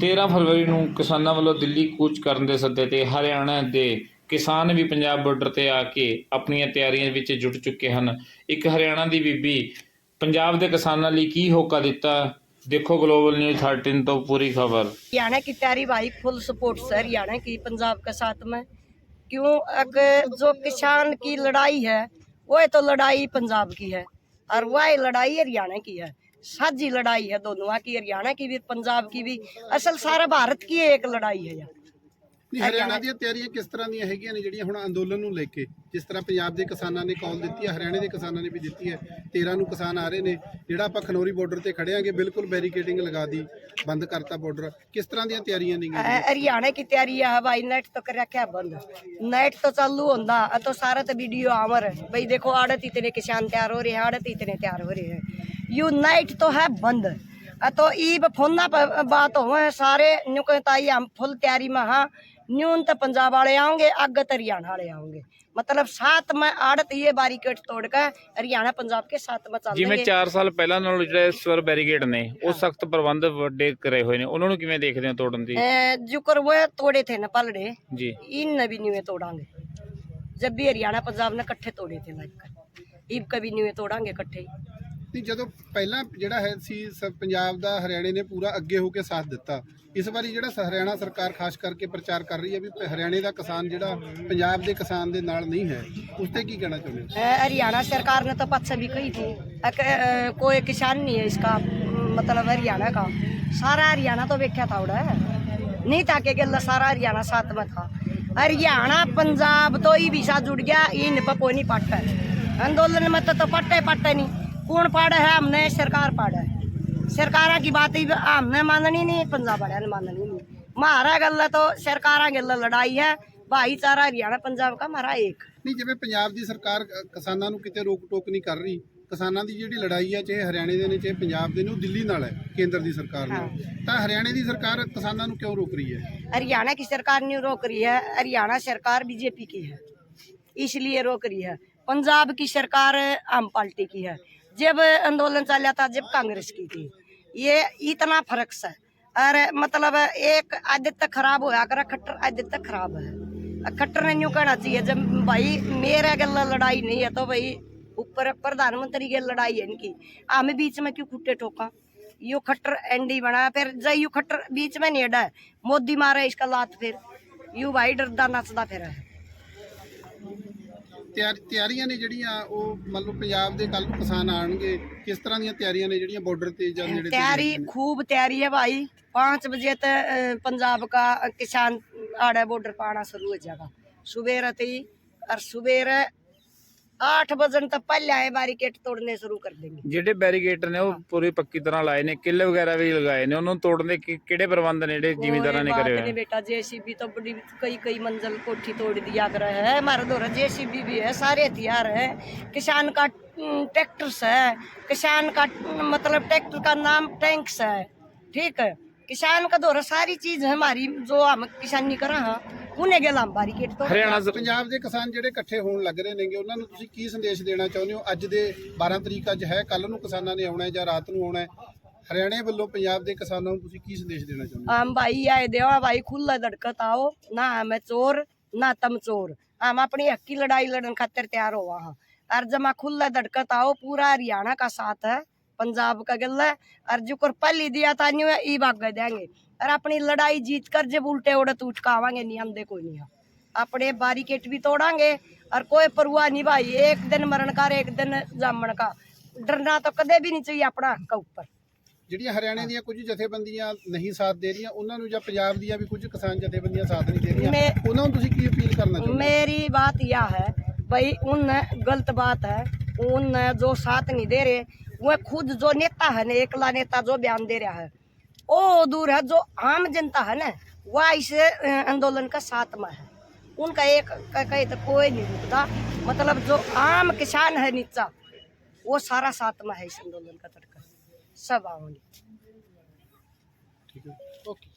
13 ਫਰਵਰੀ ਨੂੰ ਕਿਸਾਨਾਂ ਵੱਲੋਂ ਦਿੱਲੀ ਕੂਚ ਕਰਨ ਦੇ ਸੱਦੇ ਤੇ ਹਰਿਆਣਾ ਦੇ ਕਿਸਾਨ ਵੀ ਪੰਜਾਬ ਬਾਰਡਰ ਤੇ ਆ ਕੇ ਆਪਣੀਆਂ ਤਿਆਰੀਆਂ ਵਿੱਚ ਜੁਟ ਚੁੱਕੇ ਹਨ ਇੱਕ ਹਰਿਆਣਾ ਦੀ ਬੀਬੀ ਪੰਜਾਬ ਦੇ ਕਿਸਾਨਾਂ ਲਈ ਕੀ ਹੋਕਾ ਦਿੱਤਾ ਦੇਖੋ ਗਲੋਬਲ ਨਿਊਜ਼ 13 ਤੋਂ ਪੂਰੀ ਖਬਰ हरियाणा की तैयारी भाई फुल सपोर्ट से हरियाणा की पंजाब के साथ में क्यों अगर जो किसान की लड़ाई है वो तो लड़ाई पंजाब की है और वह लड़ाई हरियाणा की है साझी लड़ाई है दोनों की हरियाणा की भी पंजाब की भी असल सारा भारत की एक लड़ाई है यार ਨਹੀਂ ਹਰਿਆਣਾ ਦੀਆਂ ਤਿਆਰੀਆਂ ਕਿਸ ਤਰ੍ਹਾਂ ਦੀਆਂ ਹੈਗੀਆਂ ਨੇ ਜਿਹੜੀਆਂ ਹੁਣ ਅੰਦੋਲਨ ਨੂੰ ਲੈ ਕੇ ਜਿਸ ਤਰ੍ਹਾਂ ਪੰਜਾਬ ਦੇ ਕਿਸਾਨਾਂ ਨੇ ਕਾਲ ਦਿੱਤੀ ਹੈ ਹਰਿਆਣੇ ਦੇ ਕਿਸਾਨਾਂ ਨੇ ਵੀ ਦਿੱਤੀ ਹੈ 13 ਨੂੰ ਕਿਸਾਨ ਆ ਰਹੇ ਨੇ ਜਿਹੜਾ ਆਪਾਂ ਖਨੌਰੀ ਬਾਰਡਰ ਤੇ ਖੜੇ ਆਂਗੇ ਬਿਲਕੁਲ ਬੈਰੀਕੇਡਿੰਗ ਲਗਾ ਦੀ ਬੰਦ ਕਰਤਾ ਬਾਰਡਰ ਕਿਸ ਤਰ੍ਹਾਂ ਦੀਆਂ ਤਿਆਰੀਆਂ ਨੇਗੀਆਂ अ, हरियाणा की तैयारी है भाई नेट तो कर रखा है बंद नेट तो चालू होंदा अ तो सारा तो वीडियो आवर है भाई देखो आड़त इतने किसान तैयार हो रहे हैं आड़त इतने तैयार हो रहे हैं यू नाइट तो है बंद अ तो ईब फोना पर बात हो सारे न्यू कहता ही हम फुल तैयारी में हाँ न्यून तो पंजाब वाले आओगे अग तो हरियाणा वाले आओगे मतलब साथ में आड़त ये बैरिकेड तोड़ कर हरियाणा पंजाब के साथ में चल ਜਿਵੇਂ 4 ਸਾਲ ਪਹਿਲਾਂ ਨਾਲੋਂ ਜਿਹੜੇ ਇਸ ਵਾਰ ਬੈਰੀਕੇਡ ਨੇ ਉਹ ਸਖਤ ਪ੍ਰਬੰਧ ਵੱਡੇ ਕਰੇ ਹੋਏ ਨੇ ਉਹਨਾਂ ਨੂੰ ਕਿਵੇਂ ਦੇਖਦੇ ਹੋ ਤੋੜਨ ਦੀ जुकर वो तोड़े थे न पलड़े ਜੀ इन नबी न्यूए तोड़ांगे जब भी हरियाणा पंजाब ने इकट्ठे तोड़े थे लाइक कर ईब कभी न्यूए तोड़ांगे इकट्ठे ही ਨਹੀਂ ਜਦੋਂ ਪਹਿਲਾਂ ਜਿਹੜਾ ਹੈ ਸੀ ਸ- ਪੰਜਾਬ ਦਾ ਹਰਿਆਣੇ ਨੇ ਪੂਰਾ ਅੱਗੇ ਹੋ ਕੇ ਸਾਥ ਦਿੱਤਾ ਇਸ ਵਾਰੀ ਜਿਹੜਾ ਸ- ਹਰਿਆਣਾ ਸਰਕਾਰ ਖਾਸ ਕਰਕੇ ਪ੍ਰਚਾਰ ਕਰ ਰਹੀ ਹੈ ਵੀ ਪ- ਹਰਿਆਣੇ ਦਾ ਕਿਸਾਨ ਜਿਹੜਾ ਪੰਜਾਬ ਦੇ ਕਿਸਾਨ ਦੇ ਨਾਲ ਨਹੀਂ ਹੈ ਉਸ ਤੇ ਕੀ ਕਹਿਣਾ ਚਾਹੁੰਦੇ ਹੋ अ, हरियाणा सरकार ने तो पक्ष भी कही थी अक- अ, कोई किसान नहीं है इसका म, मतलब हरियाणा का सारा हरियाणा तो वेख्या था उड़ा नहीं था कि गल्ला सारा हरियाणा साथ में था हरियाणा पंजाब तो ही विसा जुड़ गया इन पर कोई नहीं पट है आंदोलन में तो, तो पट्टे पट्टे नहीं कौन पाड़ा है हमने सरकार पाड़ा है सरकार की बात ही हमने माननी नहीं पंजाब वाले ने माननी नहीं हमारा गल्ला तो सरकार गल्ला लड़ाई है भाईचारा हरियाणा पंजाब का हमारा एक ਨਹੀਂ ਜਿਵੇਂ ਪੰਜਾਬ ਦੀ ਸਰਕਾਰ ਅ, ਕਿਸਾਨਾਂ ਨੂੰ ਕਿਤੇ ਰੋਕ ਟੋਕ ਨਹੀਂ ਕਰ ਰਹੀ ਕਿਸਾਨਾਂ ਦੀ ਜਿਹੜੀ ਲੜਾਈ ਹੈ ਚਾਹੇ ਹਰਿਆਣੇ ਦੇ ਨੇ ਚਾਹੇ ਪੰਜਾਬ ਦੇ ਨੇ ਉਹ ਦਿੱਲੀ ਨਾਲ ਹੈ ਕੇਂਦਰ ਦੀ ਸਰਕਾਰ ਨਾਲ ਤਾਂ ਹਰਿਆਣੇ ਦੀ ਸਰਕਾਰ ਕਿਸਾਨਾਂ ਨੂੰ ਕਿਉਂ ਰੋਕ ਰਹੀ ਹੈ हरियाणा की सरकार नहीं रोक रही है हरियाणा सरकार बीजेपी की है इसलिए रोक रही है पंजाब की सरकार आम पार्टी की है जब आंदोलन चला था, जब कांग्रेस की थी, ये इतना फ़र्क है। और मतलब एक आदत तक खराब होया कर, खट्टर आदत तक खराब है। खट्टर ने यूँ कहना चाहिए, जब भाई मेरे गल लड़ाई नहीं है तो भाई ऊपर प्रधानमंत्री की लड़ाई है इनकी। हमें बीच में क्यों कुट्टे ठोका? यू खट्टर एंडी बना, फिर जय यू खट्टर बीच में नहीं है, मोदी मारे इसका लात फिर। यू भाई डरदा, नचदा फिर है। ਤਿਆਰ- ਤਿਆਰੀਆਂ ਨੇ ਜਿਹੜੀਆਂ ਉਹ ਮੰਨ ਲਓ ਪੰਜਾਬ ਦੇ ਕੱਲ ਨੂੰ ਕਿਸਾਨ ਆਣਗੇ ਕਿਸ ਤਰ੍ਹਾਂ ਦੀਆਂ ਤਿਆਰੀਆਂ ਨੇ ਜਿਹੜੀਆਂ ਬਾਰਡਰ ਤੇ ਜਾਂ ਨੇੜੇ ਤੇ तैयारी खूब तैयारी है भाई पाँच बजे तक अ, पंजाब का अ, किसान आड़ा बॉर्डर पर आना शुरू हो जाएगा सुबह ही और सुबह आठ बजन तक पहले आए बैरिकेड तोड़ने शुरू कर देंगे ਜਿਹੜੇ ਬੈਰੀਕੇਡ ਨੇ ਉਹ ਪੂਰੀ ਪੱਕੀ ਤਰ੍ਹਾਂ ਲਾਏ ਨੇ ਕਿੱਲੇ ਵਗੈਰਾ ਵੀ ਲਗਾਏ ਨੇ ਉਹਨੂੰ ਤੋੜਨ ਦੇ ਕੀ- ਕਿਹੜੇ ਪ੍ਰਬੰਧ ਨੇ ਜਿਹੜੇ ਜ਼ਿਮੀਂਦਾਰਾਂ ਨੇ कोई ਕਰੇ बात ਹੋਏ नहीं बेटा जेसीबी तो बड़ी कई कई मंजिल कोठी तोड़ दिया कर है हमारे दौरा जेसीबी भी है सारे हथियार है किसान का अम, ट्रैक्टर्स है किसान का अम, मतलब ट्रैक्टर का नाम टैंक्स है ठीक है किसान का दौरा सारी चीज है हमारी जो हम किसानी कर रहे हैं उन्हें गेला हम बैरिकेड तो ਹਰਿਆਣਾ ਸ- ਪੰਜਾਬ ਦੇ ਕਿਸਾਨ ਜਿਹੜੇ ਇਕੱਠੇ ਹੋਣ ਲੱਗ ਰਹੇ ਨੇਗੇ ਉਹਨਾਂ ਨੂੰ ਤੁਸੀਂ ਕੀ ਸੰਦੇਸ਼ ਦੇਣਾ ਚਾਹੁੰਦੇ ਹੋ ਅੱਜ ਦੇ 12 ਤਰੀਕ ਅੱਜ ਹੈ ਕੱਲ ਨੂੰ ਕਿਸਾਨਾਂ ਨੇ ਆਉਣਾ ਹੈ ਜਾਂ ਰਾਤ ਨੂੰ ਆਉਣਾ ਹੈ ਹਰਿਆਣੇ ਵੱਲੋਂ ਪੰਜਾਬ ਦੇ ਕਿਸਾਨਾਂ ਨੂੰ ਤੁਸੀਂ ਕੀ ਸੰਦੇਸ਼ ਦੇਣਾ ਚਾਹੁੰਦੇ ਹੋ हम भाई आए देवा भाई खुला दड़कत आओ ना हमें चोर ना तम चोर हम अपनी हक की लड़ाई लड़न खातिर तैयार हो वहाँ और जब मैं खुला दड़कत आओ पूरा हरियाणा का साथ है पंजाब का गला है और जो कर पहली दिया था न्यू है ई भाग देंगे और अपनी लड़ाई जीत कर जब उल्टे उड़त उठ के आवांगे नहीं हम देखो नहीं हम। अपने बारीकेट भी तोड़ांगे और कोई परवाह नहीं भाई एक दिन मरण का और एक दिन जामन का डरना तो कदे भी नहीं चाहिए अपना हक का ऊपर ਜਿਹੜੀਆਂ ਹਰਿਆਣੇ ਦੀਆਂ ਕੁਝ ਜਥੇਬੰਦੀਆਂ ਨਹੀਂ ਸਾਥ ਦੇ ਰਹੀਆਂ ਉਹਨਾਂ ਨੂੰ ਜਾਂ ਪੰਜਾਬ ਦੀਆਂ ਵੀ ਕੁਝ ਕਿਸਾਨ ਜਥੇਬੰਦੀਆਂ ਸਾਥ ਨਹੀਂ ਦੇ ਰਹੀਆਂ ਮੈਂ- ਉਹਨਾਂ ਨੂੰ ਤੁਸੀਂ ਕੀ ਅਪੀਲ ਕਰਨਾ ਚਾਹੁੰਦੇ ਹੋ मेरी बात यह है भाई उन गलत बात है उन जो साथ नहीं दे रहे वह खुद जो नेता है ना एकला नेता जो बयान दे रहा है वो दूर है जो आम जनता है ना वह इस आंदोलन का साथ में है उनका एक कहे तो कोई नहीं रुकता मतलब जो आम किसान है नीचा वो सारा साथ में है इस आंदोलन का तड़का सब आओगे ठीक है ओके